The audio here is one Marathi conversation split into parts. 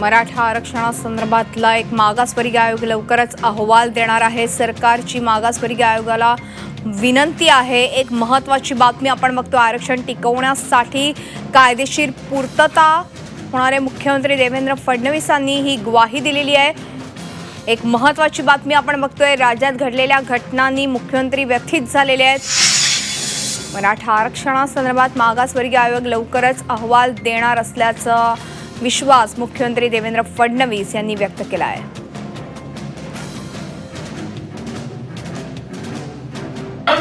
मराठा आरक्षणासंदर्भातला एक मागासवर्गीय आयोग लवकरच अहवाल देणार आहे. सरकारची मागासवर्गीय आयोगाला विनंती आहे. एक महत्त्वाची बातमी आपण बघतो आरक्षण टिकवण्यासाठी कायदेशीर पूर्तता होणारे मुख्यमंत्री देवेंद्र फडणवीसांनी ही ग्वाही दिलेली आहे. एक महत्त्वाची बातमी आपण बघतोय राज्यात घडलेल्या घटनांनी मुख्यमंत्री व्यथित झालेले आहेत. मराठा आरक्षणासंदर्भात मागासवर्गीय आयोग लवकरच अहवाल देणार असल्याचं विश्वास मुख्यमंत्री देवेंद्र फडणवीस यांनी व्यक्त केला आहे.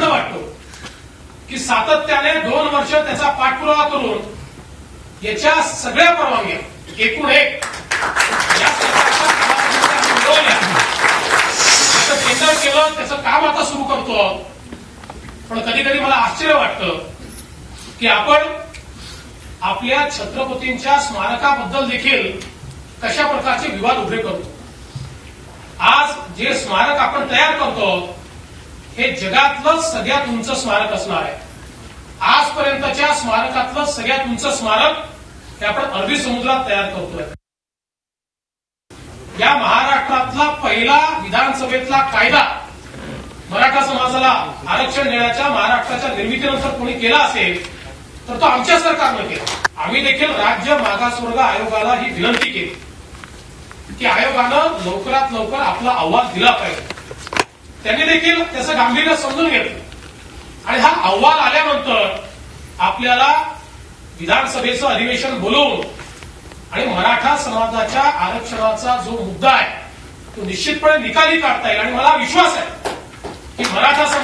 वाटतो की सातत्याने दोन वर्ष त्याचा पाठपुरावा करून याच्या सगळ्या परवानग्या एकूण एक केंद्र केलं त्याचं काम आता सुरू करतो. पण कधी कधी मला आश्चर्य वाटतं की आपण आपल्या छत्रपतींच्या स्मारकाबद्दल देखील कशा प्रकारचे विवाद उभे करतो आज जे स्मारक आपण तयार करतो हे जगातलं सगळ्यात उंच स्मारक असणार आहे. आजपर्यंतच्या स्मारकातलं सगळ्यात उंच स्मारक हे आपण अरबी समुद्रात तयार करतोय. या महाराष्ट्रातला पहिला विधानसभेतला कायदा मराठा समाजाला आरक्षण देण्याच्या महाराष्ट्राच्या निर्मितीनंतर कोणी केला असेल तर तो आमच्या सरकारनं केला. आम्ही देखील राज्य मागासवर्ग आयोगाला ही विनंती केली. की आयोगानं लवकरात लवकर आपला अहवाल दिला पाहिजे. त्यांनी देखील त्याचं गांभीर्य समजून घेतलं. आणि हा अहवाल आल्यानंतर आपल्याला विधानसभेचं अधिवेशन बोलवून आणि मराठा समाजाच्या आरक्षणाचा जो मुद्दा आहे तो निश्चितपणे निकाली काढता येईल. आणि मला विश्वास आहे की मराठा समाज